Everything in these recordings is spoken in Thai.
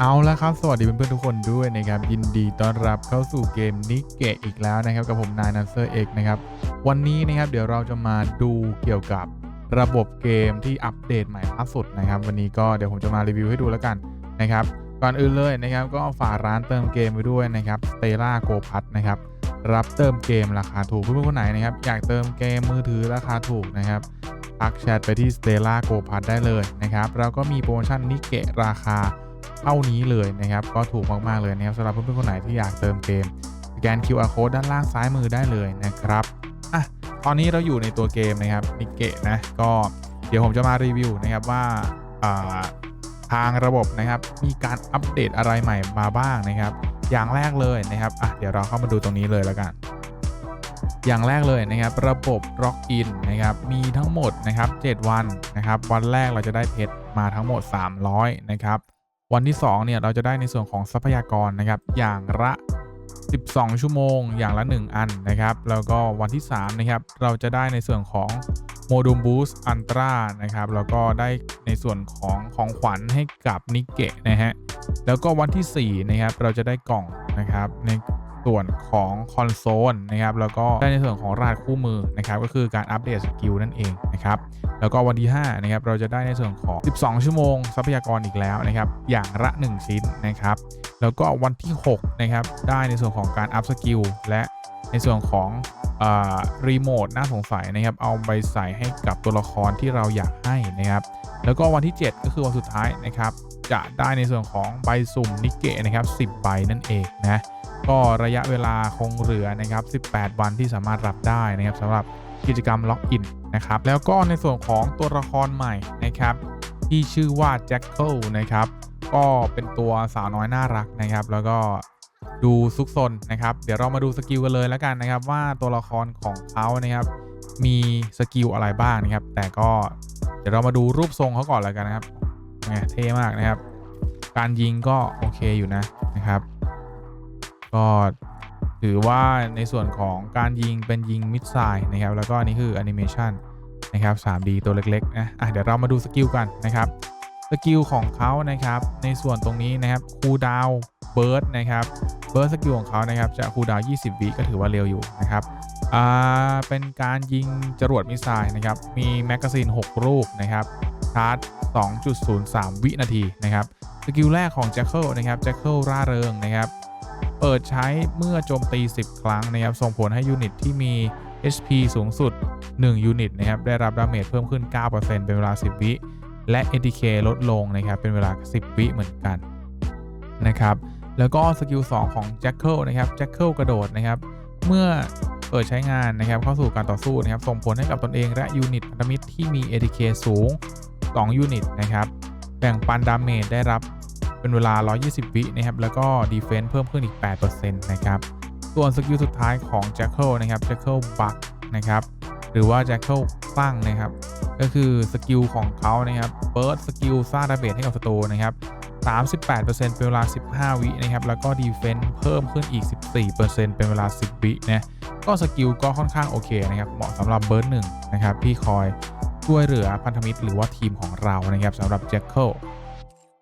เอาละครับ สวัสดีเพื่อนๆทุกคนด้วยนะครับ ยินดีต้อนรับเข้าสู่เกมนิเกะอีกแล้วนะครับ กับผมนายนันเซอร์เอกนะครับ วันนี้นะครับเดี๋ยวเราจะมาดูเกี่ยวกับระบบเกมที่อัปเดตใหม่ล่าสุดนะครับ วันนี้ก็เดี๋ยวผมจะมารีวิวให้ดูแล้วกันนะครับ ก่อนอื่นเลยนะครับ ก็ฝากร้านเติมเกมไว้ด้วยนะครับ Stella Go p a s นะครับรับเติมเกมราคาถูกเพื่อนๆคนไหนนะครับอยากเติมเกมมือถือราคาถูกนะครับทักแชทไปที่ Stella Go p a s ได้เลยนะครับเราก็มีโปรโมชั่นนิเกะราคา เท่านี้เลยนะครับ ก็ถูกมาก ๆ เลยนะครับสำหรับเพื่อนๆคนไหนที่อยากเติมเกมสแกน QR code ด้านล่างซ้ายมือได้เลยนะครับอะตอนนี้เราอยู่ในตัวเกมนะครับนิเกะนะก็เดี๋ยวผมจะมารีวิวนะครับว่าอ่าทางระบบนะครับมีการอัปเดตอะไรใหม่มาบ้างนะครับ อย่างแรกเลยนะครับอะเดี๋ยวเราเข้ามาดูตรงนี้เลยแล้วกัน อย่างแรกเลยนะครับ ระบบ Rock In นะครับมีทั้งหมดนะครับ 7 วันนะครับ วันแรกเราจะได้เพชรมาทั้งหมด 300 นะครับ วันที่2เนี่ยเราจะได้ในส่วนของทรัพยากรนะครับ อย่างละ 12 ชั่วโมง อย่างละ 1 อันนะครับ แล้วก็วันที่3นะครับเราจะได้ในส่วนของโมดูลบูสต์อันตรานะครับ แล้วก็ได้ในส่วนของของขวัญให้กับนิเกะนะฮะ แล้วก็วันที่ 4 นะครับ เราจะได้กล่องนะครับในส่วนของคอนโซลนะครับ แล้วก็ได้ในส่วนของรหัสคู่มือนะครับ ก็คือการอัปเดตสกิลนั่นเองนะครับ แล้วก็วันที่5นะครับเราจะได้ในส่วนของ 12 ชั่วโมง ทรัพยากรอีกแล้วนะครับอย่างละ 1 ชิ้นนะครับแล้วก็วันที่6นะครับได้ในส่วนของการอัพสกิลและในส่วนของรีโมทน่าสงสัยนะครับ เอาไปใส่ให้กับตัวละครที่เราอยากให้นะครับ แล้วก็วันที่ 7 ก็คือวันสุดท้ายนะครับ จะได้ในส่วนของใบสุ่มนิเกะนะครับ 10 ใบนั่นเองนะ ก็ระยะเวลาคงเหลือนะครับ 18 วันที่สามารถรับได้นะครับสำหรับ กิจกรรมล็อกอินนะครับแล้วก็ในส่วนของตัวละครใหม่นะครับที่ชื่อว่าแจ็คเกิลนะครับก็เป็นตัวสาวน้อยน่ารักนะครับ แล้วก็ดูซุกซนนะครับ เดี๋ยวเรามาดูสกิลกันเลยแล้วกันนะครับ ว่าตัวละครของเขานะครับมีสกิลอะไรบ้างนะครับ แต่ก็เดี๋ยวเรามาดูรูปทรงเขาก่อนแล้วกันนะครับแหมเท่มากนะครับ การยิงก็โอเคอยู่นะนะครับ ก็ ถือว่าในส่วนของการยิงเป็นยิงมิดไซน์นะครับ แล้วก็อันนี้คือแอนิเมชันนะครับ 3D ตัวเล็กๆนะอะเดี๋ยวเรามาดูสกิลกันนะครับสกิลของเขานะครับ ในส่วนตรงนี้นะครับคูดาวเบิร์ดนะครับเบิร์ดสกิลของเขานะครับจะคูดาว 20 วิก็ถือว่าเร็วอยู่นะครับอ่าเป็นการยิงจรวดมิสไซล์นะครับ มีแมกกาซีน 6 ลูกนะครับชาร์จ 2.03 วินาทีนะครับสกิลแรกของแจ็คเกิลนะครับแจ็คเกิลร่าเริงนะครับ เปิดใช้เมื่อโจมตี 10 ครั้งนะครับ ส่งผลให้ยูนิตที่มี HP สูงสุด 1 ยูนิตนะครับ ได้รับดาเมจเพิ่มขึ้น 9%เป็นเวลา 10 วิ และ ATK ลดลงนะครับ เป็นเวลา 10 วิเหมือนกันนะครับ แล้วก็สกิล 2 ของ Jackal นะครับ Jackal กระโดดนะครับ เมื่อเปิดใช้งานนะครับ เข้าสู่การต่อสู้นะครับ ส่งผลให้กับตนเองและยูนิตพันธมิตรที่มี ATK สูง 2 ยูนิตนะครับ แบ่งปันดาเมจได้รับ เป็นเวลา 120 วินะครับ แล้วก็ดีเฟนซ์เพิ่มขึ้นอีก 8%นะครับ ส่วนสกิลสุดท้ายของ Jackal นะครับ Jackal Buck นะครับ หรือว่า Jackal ตั้างนะครับ ก็คือสกิลของเขานะครับเปิร์ดสกิลสร้างดาเมจให้กับศัตรูนะครับ 38%เป็นเวลา 15 วินะครับ แล้วก็ดีเฟนซ์เพิ่มขึ้นอีก 14%เป็นเวลา 10 วินะก็สกิลก็ค่อนข้างโอเคนะครับ เหมาะสำหรับเบิร์ดหนึ่งนะครับที่คอยช่วยเหลือพันธมิตรหรือว่าทีมของเรานะครับสำหรับ Jackal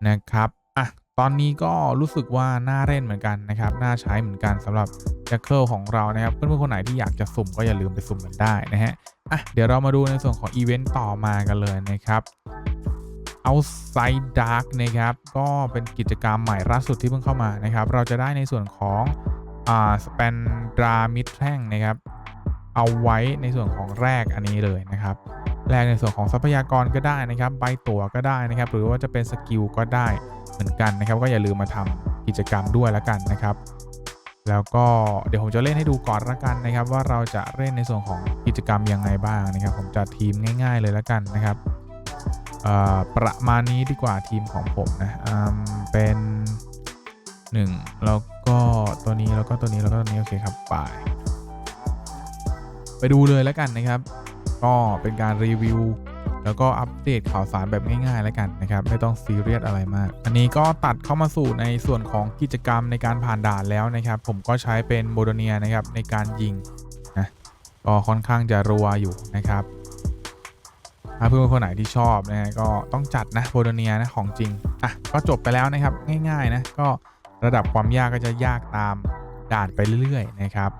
นะครับ อะตอนนี้ก็รู้สึกว่าน่าเล่นเหมือนกันนะครับน่าใช้เหมือนกันสำหรับ j a c k a l ของเรานะครับเพื่อนๆคนไหนที่อยากจะสุ่มก็อย่าลืมไปสุ่มกันได้นะฮะอะเดี๋ยวเรามาดูในส่วนของอีเวนต์ต่อมากันเลยนะครับ Outside Dark นะครับก็เป็นกิจกรรมใหม่ล่าสุดที่เพิ่งเข้ามานะครับ เราจะได้ในส่วนของอ่าสเปนดรามิดแท่งนะครับ เอาไว้ในส่วนของแรกอันนี้เลยนะครับ แรกในส่วนของทรัพยากรก็ได้นะครับใบตั๋วก็ได้นะครับ หรือว่าจะเป็นสกิลก็ได้เหมือนกันนะครับ ก็อย่าลืมมาทำกิจกรรมด้วยแล้วกันนะครับ แล้วก็เดี๋ยวผมจะเล่นให้ดูก่อนละกันนะครับ ว่าเราจะเล่นในส่วนของกิจกรรมยังไงบ้างนะครับ ผมจัดทีมง่าย ๆ เลยละกันนะครับประมาณนี้ดีกว่าทีมของผมนะเป็น 1 แล้วก็ตัวนี้แล้วก็ตัวนี้แล้วก็ตัวนี้โอเคครับไปไปดูเลยแล้วกันนะครับ ก็เป็นการรีวิว แล้วก็อัปเดตข่าวสารแบบง่ายๆแล้วกันนะครับไม่ต้องซีเรียสอะไรมาก อันนี้ก็ตัดเข้ามาสู่ในส่วนของกิจกรรมในการผ่านด่านแล้วนะครับ ผมก็ใช้เป็นโมโดเนียนะครับในการยิงนะก็ค่อนข้างจะรัวอยู่นะครับถ้าเพื่อนๆคนไหนที่ชอบนะฮะก็ต้องจัดนะโบโดเนียนะของจริงอะก็จบไปแล้วนะครับง่ายๆนะก็ระดับความยากก็จะยากตามด่านไปเรื่อยๆนะครับ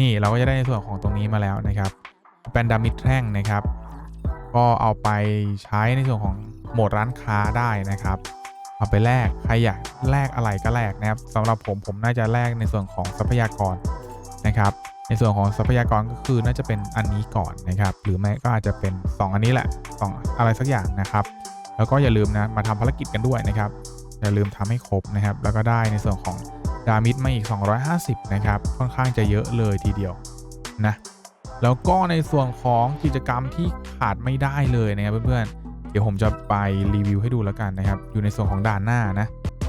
นี่เราก็จะได้ในส่วนของตรงนี้มาแล้วนะครับ แปนดามิดแท่งนะครับ ก็เอาไปใช้ในส่วนของโหมดร้านค้าได้นะครับ เอาไปแลกใครอยากแลกอะไรก็แลกนะครับสำหรับผมผมน่าจะแลกในส่วนของทรัพยากรนะครับ ในส่วนของทรัพยากรก็คือน่าจะเป็นอันนี้ก่อนนะครับ หรือไม่ก็อาจจะเป็น 2 อันนี้แหละสองอะไรสักอย่างนะครับ แล้วก็อย่าลืมนะมาทำภารกิจกันด้วยนะครับ อย่าลืมทำให้ครบนะครับ แล้วก็ได้ในส่วนของดามิดมาอีก 250 นะครับ ค่อนข้างจะเยอะเลยทีเดียวนะ แล้วก็ในส่วนของกิจกรรมที่ขาดไม่ได้เลยนะครับเพื่อนๆ เดี๋ยวผมจะไปรีวิวให้ดูแล้วกันนะครับ อยู่ในส่วนของด่านหน้านะ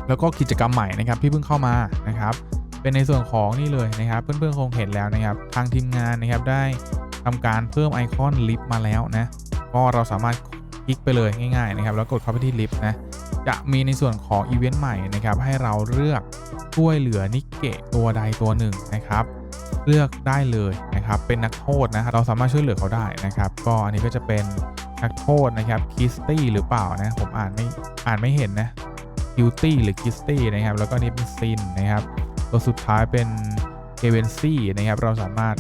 แล้วก็กิจกรรมใหม่นะครับที่เพิ่งเข้ามานะครับ เป็นในส่วนของนี่เลยนะครับ เพื่อนๆคงเห็นแล้วนะครับ ทางทีมงานนะครับได้ทำการเพิ่มไอคอนลิฟต์มาแล้วนะก็เราสามารถคลิกไปเลยง่ายๆนะครับแล้วกดเข้าไปที่ลิฟต์นะจะมีในส่วนของอีเวนต์ใหม่นะครับให้เราเลือกช่วยเหลือนิกเกะตัวใดตัวหนึ่งนะครับ เลือกได้เลยนะครับ เป็นนักโทษนะครับเราสามารถช่วยเหลือเขาได้นะครับ ก็อันนี้ก็จะเป็นนักโทษนะครับคิสตี้หรือเปล่านะ ผมอ่านไม่อ่านไม่เห็นนะคิวตี้หรือคิสตี้นะครับ แล้วก็นี่เป็นซินนะครับตัวสุดท้ายเป็นเอเวนซี่นะครับ เราสามารถ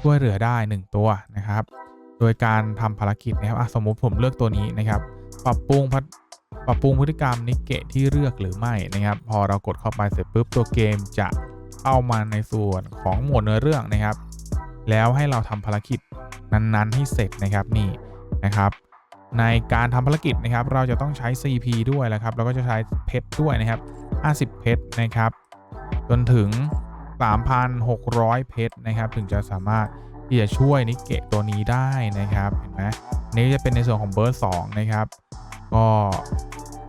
ช่วยเหลือได้ 1 ตัวนะครับ โดยการทำภารกิจนะครับสมมุติผมเลือกตัวนี้นะครับ ปรับปรุงพัปรับปรุงพฤติกรรมนิกเกะที่เลือกหรือไม่นะครับ พอเรากดเข้าไปเสร็จปุ๊บตัวเกมจะ เข้ามาในส่วนของหมวดเนื้อเรื่องนะครับ แล้วให้เราทำภารกิจนั้นๆ ให้เสร็จนะครับนี่นะครับ ในการทำภารกิจนะครับ เราจะต้องใช้ CP ด้วยแล้วครับแล้วก็จะใช้เพชรด้วยนะครับ 50 เพชรนะครับ จนถึง 3,600 เพชรนะครับ ถึงจะสามารถที่จะช่วยนิกเกะตัวนี้ได้นะครับเห็นไหมนนี้จะเป็นในส่วนของเบอร์2นะครับ ก็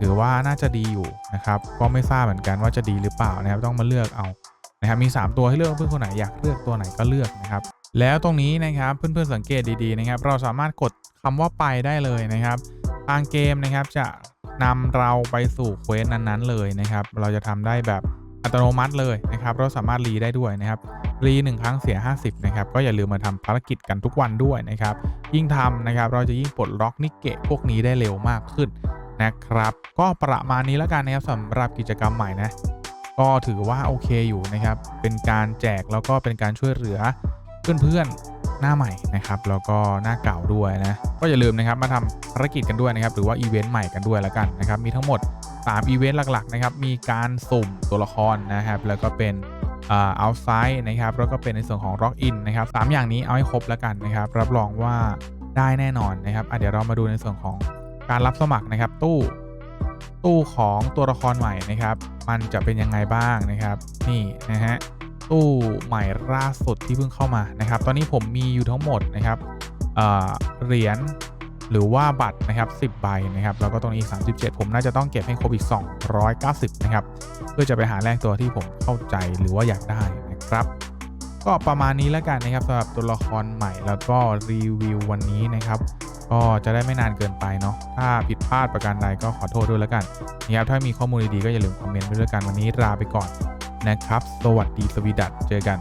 ถือว่าน่าจะดีอยู่นะครับ ก็ไม่ทราบเหมือนกันว่าจะดีหรือเปล่านะครับ ต้องมาเลือกเอา นะครับมี 3 ตัวให้เลือกเพื่อนคนไหนอยากเลือกตัวไหนก็เลือกนะครับแล้วตรงนี้นะครับเพื่อนๆสังเกตดีๆนะครับ เราสามารถกดคำว่าไปได้เลยนะครับทางเกมนะครับจะนำเราไปสู่เควสนั้นๆเลยนะครับ เราจะทำได้แบบอัตโนมัติเลยนะครับ เราสามารถรีได้ด้วยนะครับรีหนึ่งครั้งเสีย 50 นะครับ ก็อย่าลืมมาทำภารกิจกันทุกวันด้วยนะครับ ยิ่งทำนะครับ เราจะยิ่งปลดล็อกนิกเกะพวกนี้ได้เร็วมากขึ้นนะครับ ก็ประมาณนี้แล้วกันนะครับสำหรับกิจกรรมใหม่นะ ก็ถือว่าโอเคอยู่นะครับ เป็นการแจกแล้วก็เป็นการช่วยเหลือเพื่อนๆหน้าใหม่นะครับ แล้วก็หน้าเก่าด้วยนะ ก็อย่าลืมนะครับมาทำภารกิจกันด้วยนะครับ หรือว่าอีเวนต์ใหม่กันด้วยแล้วกันนะครับ มีทั้งหมด3อีเวนต์หลักๆนะครับ มีการสุ่มตัวละครนะครับ แล้วก็เป็นอ่า outside นะครับ แล้วก็เป็นในส่วนของ lock in นะครับสามอย่างนี้เอาให้ครบแล้วกันนะครับ รับรองว่าได้แน่นอนนะครับเดี๋ยวเรามาดูในส่วนของการรับสมัครนะครับตู้ ตู้ของตัวละครใหม่นะครับ มันจะเป็นยังไงบ้างนะครับ นี่นะฮะตู้ใหม่ล่าสุดที่เพิ่งเข้ามานะครับ ตอนนี้ผมมีอยู่ทั้งหมดนะครับเเหรียญหรือว่าบัตรนะครับ 10 ใบนะครับ แล้วก็ตรงนี้ 37 ผมน่าจะต้องเก็บให้ครบอีก 290 นะครับ เพื่อจะไปหาแลกตัวที่ผมเข้าใจหรือว่าอยากได้นะครับ ก็ประมาณนี้แล้วกันนะครับสำหรับตัวละครใหม่แล้วก็รีวิววันนี้นะครับ ก็จะได้ไม่นานเกินไปเนาะถ้าผิดพลาดประการใดก็ขอโทษด้วยแล้วกันนะครับถ้ามีข้อมูลดีๆก็อย่าลืมคอมเมนต์ไว้ด้วยกันวันนี้ลาไปก่อนนะครับ สวัสดีสวีดัตเจอกัน